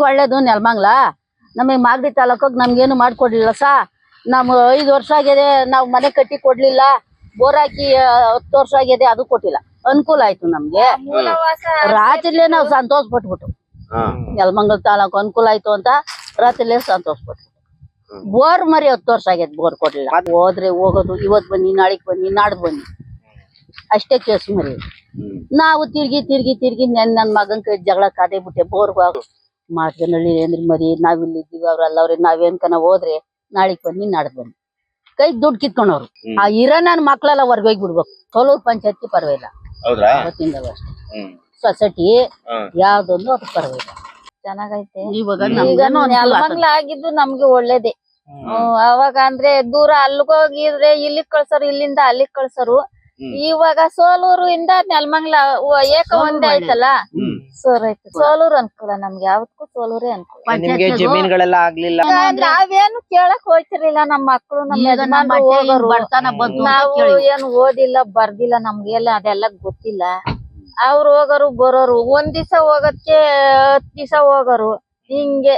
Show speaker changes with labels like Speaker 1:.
Speaker 1: ನಮಗ್ ಒಳ್ಳೇದು ನೆಲಮಂಗ್ಲ ನಮಗೆ ಮಾಗಡಿ ತಾಲೂಕಾಗ ನಮ್ಗೇನು ಮಾಡ್ಕೊಡ್ಲಿಲ್ಲ ಸಾ? ನಮ್ ಐದು ವರ್ಷ ಆಗಿದೆ ನಾವು ಮನೆ ಕಟ್ಟಿ ಕೊಡ್ಲಿಲ್ಲ. ಬೋರ್ ಹಾಕಿ ಹತ್ತು ವರ್ಷ ಆಗಿದೆ ಅದು ಕೊಟ್ಟಿಲ್ಲ. ಅನುಕೂಲ ಆಯ್ತು ನಮ್ಗೆ. ರಾತ್ರಿಲೇ ನಾವು ಸಂತೋಷ ಪಟ್ಬಿಟ್ಟು ನೆಲಮಂಗಲ್ ತಾಲೂಕು ಅನುಕೂಲ ಆಯ್ತು ಅಂತ ರಾತ್ರಿಲೇ ಸಂತೋಷ ಪಟ್ಬಿಟ್ಟು ಬೋರ್ ಮರಿ ಹತ್ತು ವರ್ಷ ಆಗೈತೆ ಬೋರ್ ಕೊಡ್ಲಿಲ್ಲ. ಹೋದ್ರೆ ಹೋಗೋದು ಇವತ್ ಬನ್ನಿ ನಾಳಿಗ್ ಬನ್ನಿ ನಾಡ್ದು ಬನ್ನಿ. ಅಷ್ಟೇ ಕೇಸ್ ಮರಿ. ನಾವು ತಿರ್ಗಿ ತಿರ್ಗಿ ತಿರ್ಗಿ ನೆನ್ ನನ್ ಮಗನ್ ಕೈ ಜಗಳ ಕಾದೇ ಬಿಟ್ಟೆ ಬೋರ್ಗ್ ಹೋಗು ಮಾತ್ಗನಹಳ್ಳಿ ಅಂದ್ರೆ ಮರಿ ನಾವಿಲ್ಲಿ ಇದ್ದೀವಿ ಅವ್ರಲ್ಲ ಅವ್ರೆ ನಾವೇನ್ ಕನ ಹೋದ್ರೆ ನಾಳಿಗ್ ಬನ್ನಿ ನಾಡ್ದು ಬನ್ನಿ. ಕೈ ದುಡ್ಡು ಕಿತ್ಕೊಂಡವ್ರು. ಆ ಇರೋ ನನ್ ಮಕ್ಳೆಲ್ಲ ಹೋಗಿ ಬಿಡ್ಬೇಕು. ಸೋಲೂರ್ ಪಂಚಾಯತಿ ಪರವಾಗಿಲ್ಲ.
Speaker 2: ಹೌದ್ರಾ?
Speaker 1: ಅವತ್ತಿಂದ ಅಷ್ಟೇ.
Speaker 2: ಹ್ಮ್.
Speaker 1: ಸೊಸೈಟಿ. ಯಾವ್ದೊಂದು ಅದು ಪರವಾಗಿಲ್ಲ.
Speaker 3: ಚೆನ್ನಾಗೈತೆ.
Speaker 1: ಇವಾಗ
Speaker 3: ಈಗ
Speaker 1: ನಮ್ಗೇನು ಅನುಕೂಲ
Speaker 3: ನೆಲಮಂಗ್ಲ ಆಗಿದ್ದು ನಮ್ಗೆ ಒಳ್ಳೇದೇ. ಹ್ಮ್, ಅವಾಗ ಅಂದ್ರೆ ದೂರ ಅಲ್ಲಿಗೋಗಿದ್ರೆ ಇಲ್ಲಿಗ್ ಕಳ್ಸೋರು ಇಲ್ಲಿಂದ ಅಲ್ಲಿಗ್ ಕಳ್ಸೋರು.
Speaker 2: ಹ್ಮ್.
Speaker 3: ಇವಾಗ ಸೋಲೂರು ಇಂದ ನೆಲಮಂಗ್ಲ ಏಕ ಒಂದೇ ಐತಲ್ಲ
Speaker 2: ಹ್ಮ್.
Speaker 3: ಸೋರ್ ಆಯ್ತು. ಸೋಲೂರು ಅನುಕೂಲ ನಮ್ಗೆ. ಯಾವತ್ತೂ ಸೋಲೂರೇ ಅನುಕೂಲ.
Speaker 4: ನಿಮ್ಗೆ
Speaker 1: ಪಂಚಾಯ್ತಿಗೂ
Speaker 4: ಜಮೀನ್ಗಳೆಲ್ಲ ಆಗ್ಲಿಲ್ಲ.
Speaker 3: ನಾವೇನು ಕೇಳಕ್ ಹೋಯ್ತಿರ್ಲಿಲ್ಲ. ನಮ್ಮ ಮಕ್ಕಳು ನಮ್ಮ ಯಜಮಾನ್ರು ಹೋಗೋರು. ನಾವು ಏನು ಓದಿಲ್ಲ ಬರ್ದಿಲ್ಲ ನಮ್ಗೆಲ್ಲ ಅದೆಲ್ಲ ಗೊತ್ತಿಲ್ಲ. ಅವ್ರು ಹೋಗೋರು ಬರೋರು. ಒಂದ್ ದಿವಸ ಹೋಗಕ್ಕೆ ಹತ್ ದಿವಸ ಹೋಗೋರು. ಹಿಂಗೆ.